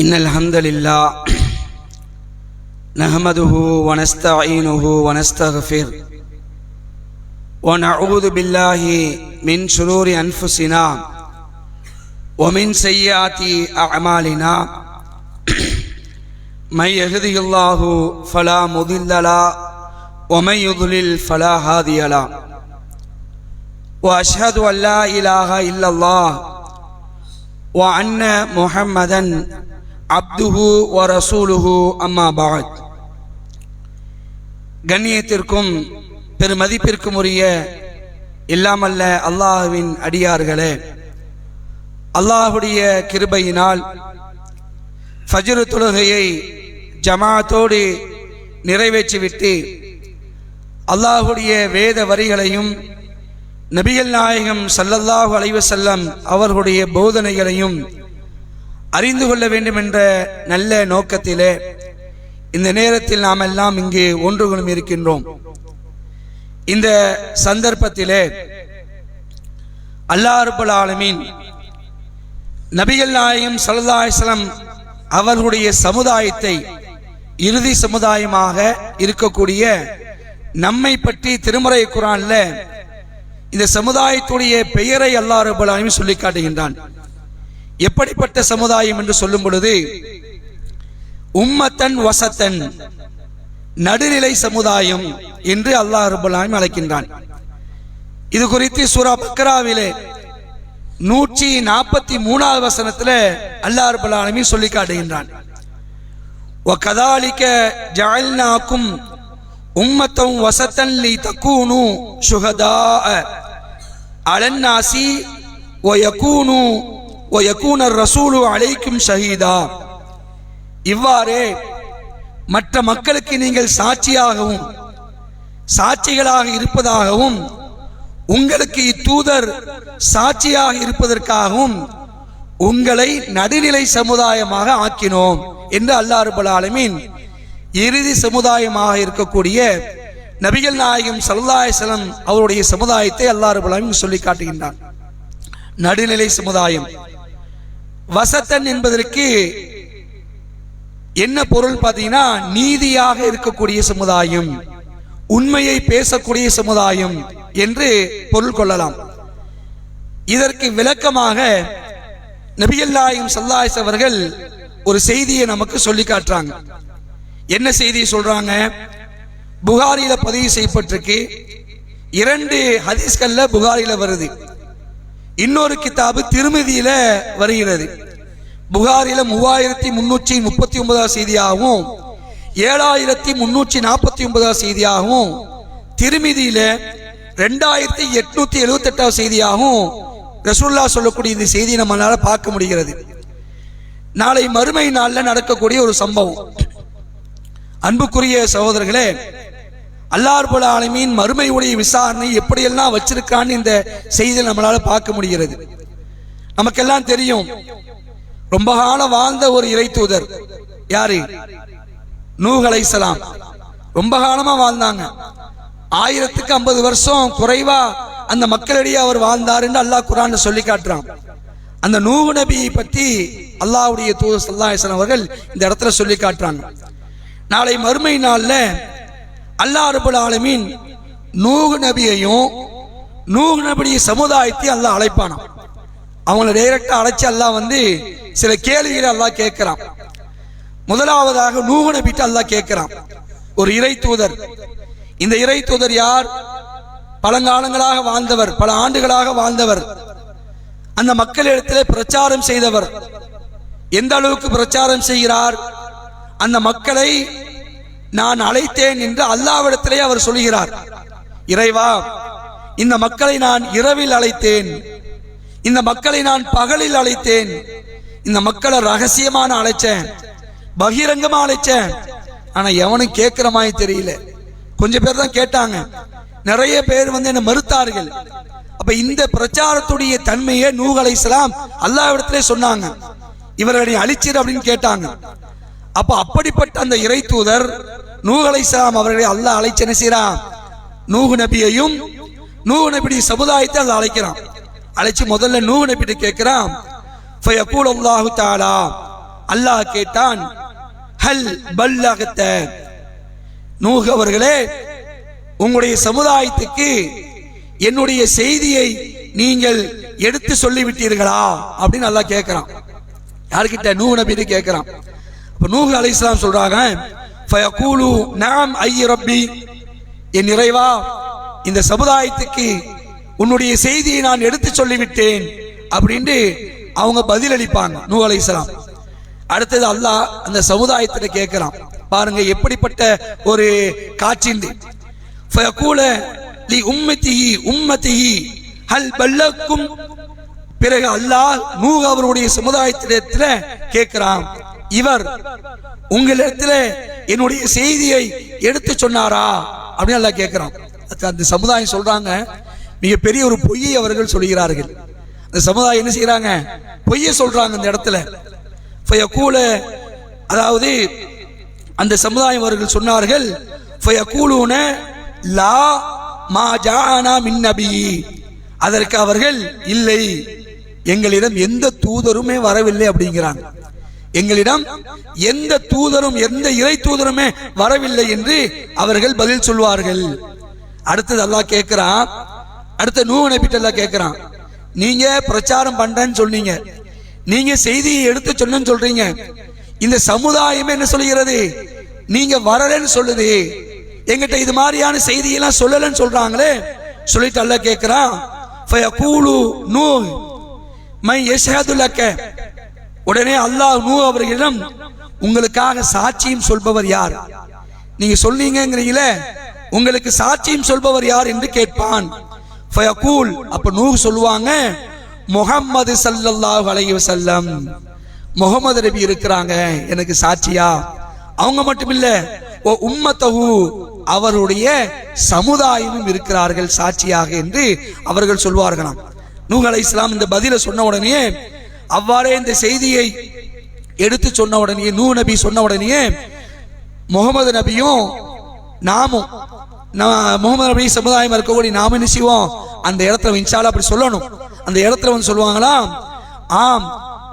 إن الحمد لله نحمده ونستعينه ونستغفر ونعوذ بالله من شرور أنفسنا ومن سيئات أعمالنا. من يهده الله فلا مضل له ومن يضلل فلا هادي له. وأشهد أن لا إله إلا الله وأن محمدا அப்துஹு ஒ ரசூலுஹு அம்மா பாத். கண்ணியத்திற்கும் பெருமதிப்பிற்கும் உரிய இல்லாமல்ல அல்லாஹுவின் அடியார்களே அல்லாஹுடைய கிருபையினால் ஃபஜ்ரு தொழுகையை ஜமாத்தோடு நிறைவேற்றிவிட்டு அல்லாஹுடைய வேத வரிகளையும் நபிகள் நாயகம் சல்லல்லாஹு அலைவசல்லம் அவர்களுடைய போதனைகளையும் அறிந்து கொள்ள வேண்டும் என்ற நல்ல நோக்கத்திலே இந்த நேரத்தில் நாம் எல்லாம் இங்கு ஒன்று குழும் இருக்கின்றோம். இந்த சந்தர்ப்பத்திலே அல்லாஹ் ஆலமீன் நபிகள் நாயகம் சல்லல்லாஹம் அவர்களுடைய சமுதாயத்தை இறுதி சமுதாயமாக இருக்கக்கூடிய நம்மை பற்றி திருமறை குரான்ல இந்த சமுதாயத்துடைய பெயரை அல்லாஹ் ஆலமீன் சொல்லி காட்டுகின்றான். எப்படிப்பட்ட சமுதாயம் என்று சொல்லும் பொழுது உம்மத்தன் வசத்தன் நடுநிலை சமுதாயம் என்று அல்லாஹ் ரபுல் ஆலமீன் அழைக்கின்றான் இது குறித்து சூரா பக்ராவிலே நூற்றி நாற்பத்தி மூணாவது வசனத்துல அல்லாஹ் ரபுல் ஆலமீன் சொல்லி காட்டுகின்றான் وكذلك جعلناكم أمة وسطا لتكونوا شهداء على الناس ويكونوا ஓ யக்கூனர் ரசூலு அழைக்கும் ஷஹீதா இவ்வாறே மற்ற மக்களுக்கு நீங்கள் சாட்சியாகவும் சாட்சிகளாக இருப்பதாகவும் உங்களுக்கு இத்தூதர் சாட்சியாக இருப்பதற்காகவும் உங்களை நடுநிலை சமுதாயமாக ஆக்கினோம் என்று அல்லா ரபுல் இறுதி சமுதாயமாக இருக்கக்கூடிய நபிகள் நாயகம் சல்லாஹலம் அவருடைய சமுதாயத்தை அல்லா ரபுல் ஆலமின் சொல்லி காட்டுகின்றான். நடுநிலை சமுதாயம். வசத்தன் என்பதற்கு என்ன பொருள் பார்த்தீங்கன்னா நீதியாக இருக்கக்கூடிய சமுதாயம் உண்மையை பேசக்கூடிய சமுதாயம் என்று பொருள் கொள்ளலாம். இதற்கு விளக்கமாக நபியல்லாயும் சல்லாஸ் அவர்கள் ஒரு செய்தியை நமக்கு சொல்லி காட்டுறாங்க. என்ன செய்தி சொல்றாங்க? புகாரில பதிவு செய்யப்பட்டிருக்கு. இரண்டு ஹதீஸ்கள்ல புகாரில வருது. இன்னொரு கிதாபு திருமதியில வருகிறது. புகாரில மூவாயிரத்தி முன்னூற்றி முப்பத்தி ஒன்பதாம் செய்தியாகவும் ஏழாயிரத்தி முன்னூற்றி நாற்பத்தி ஒன்பதாம் செய்தியாகவும் திருமதியில ரெண்டாயிரத்தி எட்நூத்தி எழுபத்தி எட்டாவது செய்தியாகவும் ரசூல்லா சொல்லக்கூடிய இந்த செய்தியை நம்மளால பார்க்க முடிகிறது. நாளை மறுமை நாளில் நடக்கக்கூடிய ஒரு சம்பவம். அன்புக்குரிய சகோதரர்களே அல்லார்புல ஆலமீன் மறுமையுடைய விசாரணை எப்படியெல்லாம் வச்சிருக்கான்னு இந்த செய்தியில் நம்மளால பார்க்க முடிகிறது. நமக்கெல்லாம் தெரியும். ரொம்ப காலம் வாழ்ந்த ஒரு இறை தூதர். யாரு? நூகலை சலாம். ரொம்ப காலமா வாழ்ந்தாங்க. ஆயிரத்துக்கு ஐம்பது வருஷம் குறைவா அந்த மக்களிடையே அவர் வாழ்ந்தார் என்று அல்லாஹ் குரான் சொல்லி காட்டுறான். அந்த நூகு நபியை பற்றி அல்லாஹ்வுடைய தூதர் சல்லாஹன் அவர்கள் இந்த இடத்துல சொல்லி காட்டுறாங்க. நாளை மறுமை நாள்ல அல்லா ரபுல் ஆலமீன் நூகு நபியையும் நூகு நபிய சமுதாயத்தையும் அல்லாஹ் அழைப்பானாம். அவங்கள டைரக்டா அழைச்சி அல்லாஹ் வந்து சில கேள்விகளை அல்லாஹ் கேட்கிறான். முதலாவதாக நூகு நபிட்டு அல்லாஹ் கேட்கிறான். ஒரு இறை தூதர். இந்த இறை தூதர் யார்? பழங்காலங்களாக வாழ்ந்தவர் பல ஆண்டுகளாக வாழ்ந்தவர். அந்த மக்களிடத்திலே பிரச்சாரம் செய்தவர். எந்த அளவுக்கு பிரச்சாரம் செய்கிறார்? அந்த மக்களை நான் அழைத்தேன் என்று அல்லாவிடத்திலே அவர் சொல்கிறார். இறைவா இந்த மக்களை நான் இரவில் அழைத்தேன். இந்த மக்களை நான் பகலில் அழைத்தேன். இந்த மக்களை ரகசியமான அழைச்சேன். பகிரங்கமா அழைச்சேன். ஆனா எவனும் கேட்கிற மாதிரி தெரியல. கொஞ்சம் பேர் தான் கேட்டாங்க. நிறைய பேர் வந்து என்ன மறுத்தார்கள். அப்ப இந்த பிரச்சாரத்துடைய தன்மையை நூகலை இஸ்லாம் அல்லாவிடத்திலே சொன்னாங்க. இவர்களை அழிச்சிரு அப்படின்னு கேட்டாங்க. அப்ப அப்படிப்பட்ட அந்த இறை தூதர் நூஹ் அவர்களை அல்லாஹ் அழைச்சு என்ன செய்யறான் நூஹ் நபியையும் நூஹ் நபியுடைய சமுதாயத்தை அதை அழைக்கிறான். அழைச்சு முதல்ல நூஹ் நபிட்டு கேட்கிறான் ஃபயகூல் அல்லாஹு தஆலா. அல்லாஹ் கேட்டான் ஹல் பல்லகத்த? நூஹ் அவர்களே உங்களுடைய சமுதாயத்துக்கு என்னுடைய செய்தியை நீங்கள் எடுத்து சொல்லிவிட்டீர்களா? அப்படின்னு நல்லா கேட்கிறான். யார்கிட்ட? நூ நபின்னு கேட்கிறான். அப்ப நூஹ் இஸ்லாம் சொல்றாங்க ஃபயகூலு நாம் ஐய ரப்பி. என் நிறைவா இந்த சமுதாயத்துக்கு உன்னுடைய செய்தியை நான் எடுத்து சொல்லிவிட்டேன் அப்படின்ட்டு அவங்க பதிலளிப்பாங்க நூ அலைஹிஸ்ஸலாம் அடுத்தது அல்லாஹ் அந்த சமுதாயத்தில் கேட்கிறான். பாருங்க எப்படிப்பட்ட ஒரு காட்சிந்து ஃபயகூல லி உம்மத்திஹி உம்மத்திஹி ஹல் பல்லக்கும். பிறகு அல்லாஹ் நூ அவருடைய சமுதாயத்திடத்தில் கேட்கிறான் இவர் உங்களிடத்துல என்னுடைய செய்தியை எடுத்து சொன்னாரா? அப்படின்னு எல்லாம் கேட்கிறான் அந்த சமுதாயம் சொல்றாங்க மிகப்பெரிய ஒரு பொய்யை அவர்கள் சொல்கிறார்கள். அந்த சமுதாயம் என்ன செய்யறாங்க பொய்யை சொல்றாங்க அந்த இடத்துல. ஃபயகூல அதாவது அந்த சமுதாயம் அவர்கள் சொன்னார்கள் ஃபயகூலுன லா மா ஜானா மின் நபி. அதற்கு அவர்கள் இல்லை எங்களிடம் எந்த தூதருமே வரவில்லை அப்படிங்கிறாங்க. எங்களிடம் எந்த தூதரும் எந்த இறை தூதருமே வரவில்லை என்று அவர்கள் பதில் சொல்வார்கள். அடுத்தது அல்லாஹ் கேட்கிறான். அடுத்த நூ நபிட்டு அல்லாஹ் கேட்கிறான். நீங்க பிரச்சாரம் பண்றேன்னு சொன்னீங்க. நீங்க செய்தியை எடுத்து சொன்னேன்னு சொல்றீங்க. இந்த சமுதாயமே என்ன சொல்லுகிறது? நீங்க வரலன்னு சொல்லுது. எங்கிட்ட இது மாதிரியான செய்தியெல்லாம் சொல்லலன்னு சொல்றாங்களே. சொல்லிட்டு அல்ல கேட்கிறான். நூ. மை யஷ்ஹது உடனே அல்லாஹ் நூ அவர்களிடம் உங்களுக்காக சாட்சியம் சொல்பவர் யார்? நீங்க சொன்னீங்கிறீங்கள உங்களுக்கு சாட்சியம் சொல்பவர் யார் என்று கேட்பான். ஃபயகூல் அப்ப நூ சொல்லுவாங்க முகம்மது ஸல்லல்லாஹு அலைஹி வஸல்லம். முகமது நபி இருக்கிறாங்க எனக்கு சாட்சியா? அவங்க மட்டும் இல்ல ஓ உம்மத்தகு அவருடைய சமுதாயமும் இருக்கிறார்கள் சாட்சியாக என்று அவர்கள் சொல்வார்களாம். நூகலை இஸ்லாம் இந்த பதிலை சொன்ன உடனே அவ்வாறே இந்த செய்தியை எடுத்து சொன்ன உடனே நூ நபி சொன்ன உடனே முகமது நபியும் நாமும் முகமது நபி சமுதாயம் இருக்கக்கூடிய நாம என்ன செய்வோம்? அந்த இடத்துல இன்ஷால்லா அப்படி சொல்லணும். அந்த இடத்துல வந்து சொல்லுவாங்களாம் ஆம்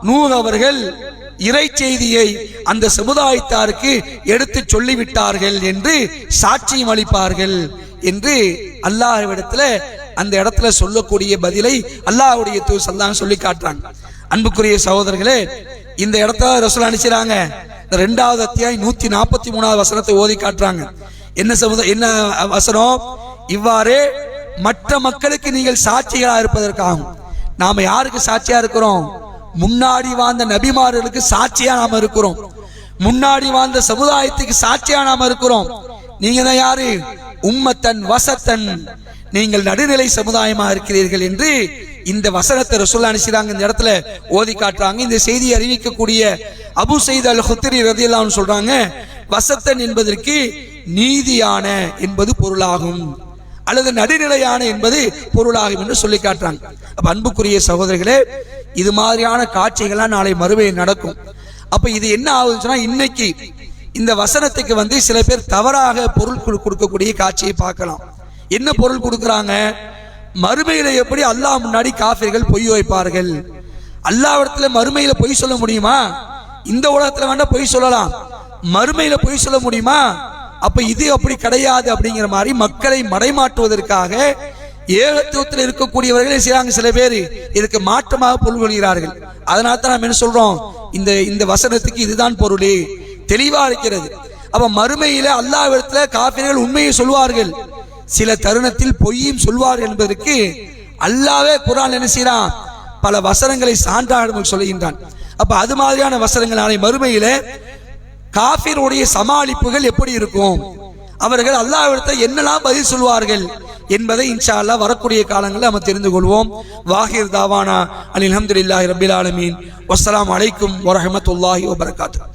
நூல் அவர்கள் இறை செய்தியை அந்த சமுதாயத்தாருக்கு எடுத்து சொல்லிவிட்டார்கள் என்று சாட்சியம் அளிப்பார்கள் என்று அல்லாஹ்விடத்துல அந்த இடத்துல சொல்லக்கூடிய பதிலை அல்லாஹ்வுடைய தூ சல்லாம் சொல்லி காட்டுறாங்க. அன்புக்குரிய சகோதரர்களே இந்த இடத்த ரசூல் அனுப்பிச்சாங்க இந்த ரெண்டாவது அத்தியாயம் நூத்தி நாற்பத்தி மூணாவது வசனத்தை ஓதி காட்டுறாங்க. என்ன சமுதாய என்ன வசனம்? இவ்வாறு மற்ற மக்களுக்கு நீங்கள் சாட்சிகளாக இருப்பதற்காகும் நாம யாருக்கு சாட்சியா இருக்கிறோம்? முன்னாடி வாழ்ந்த நபிமார்களுக்கு சாட்சியா நாம இருக்கிறோம். முன்னாடி வாழ்ந்த சமுதாயத்துக்கு சாட்சியா நாம இருக்கிறோம். நீங்க தான் யாரு? உம்மத்தன் வசத்தன். நீங்கள் நடுநிலை சமுதாயமா இருக்கிறீர்கள் என்று இந்த வசனத்தை ரசூல்லா அனுப்பிச்சாங்க இந்த இடத்துல ஓதி காட்டுறாங்க. இந்த செய்தியை அறிவிக்கக்கூடிய அபு சயீத் அல் ஹுத்ரி ரதியல்லான்னு சொல்றாங்க வசத்தன் என்பதற்கு நீதியான என்பது பொருளாகும். அல்லது நடுநிலையான என்பது பொருளாகும் என்று சொல்லி காட்டுறாங்க. அப்ப அன்புக்குரிய சகோதரர்களே இது மாதிரியான காட்சிகள்லாம் நாளை மறுமையில் நடக்கும். அப்ப இது என்ன ஆகுதுன்னு சொன்னா இன்னைக்கு இந்த வசனத்துக்கு வந்து சில பேர் தவறாக பொருள் கொடுக்கக்கூடிய காட்சியை பார்க்கலாம். என்ன பொருள் கொடுக்குறாங்க? மறுமையில எப்படி அல்லாஹ் முன்னாடி காஃபிர்கள் பொய் வைப்பார்கள்? அல்லாவிடத்துல மறுமையில பொய் சொல்ல முடியுமா? இந்த உலகத்துல வேண்டாம் பொய் சொல்லலாம். மறுமையில பொய் சொல்ல முடியுமா? அப்ப இது அப்படி கிடையாது அப்படிங்கிற மாதிரி மக்களை மடைமாற்றுவதற்காக ஏகத்துவத்தில் இருக்கக்கூடியவர்களே செய்யறாங்க சில பேர். இதுக்கு மாற்றமாக பொருள் கொள்கிறார்கள் அதனால தான் நாம் என்ன சொல்றோம்? இந்த இந்த வசனத்துக்கு இதுதான் பொருளே. தெளிவா இருக்கிறது. அப்ப மறுமையில அல்லாவிடத்துல காப்பிர்கள் உண்மையை சொல்வார்கள் சில தருணத்தில் பொய்யும் சொல்வார் என்பதற்கு அல்லாவே குரான் என்ன செய்யறான் பல வசனங்களை சான்றாக சொல்லுகின்றான். அப்ப அது மாதிரியான வசனங்கள் நாளை மறுமையில காஃபிருடைய சமாளிப்புகள் எப்படி இருக்கும்? அவர்கள் அல்லாஹ்விடத்தில் என்னெல்லாம் பதில் சொல்வார்கள் என்பதை இன்ஷா அல்லா வரக்கூடிய காலங்களில் நம்ம தெரிந்து கொள்வோம். வாஹிர் தாவானா அலி அல்ஹம்துலில்லாஹி ரபில் ஆலமீன். வசலாம் அலைக்கும் வரமத்துல்லாஹி வபரகாத்துஹு.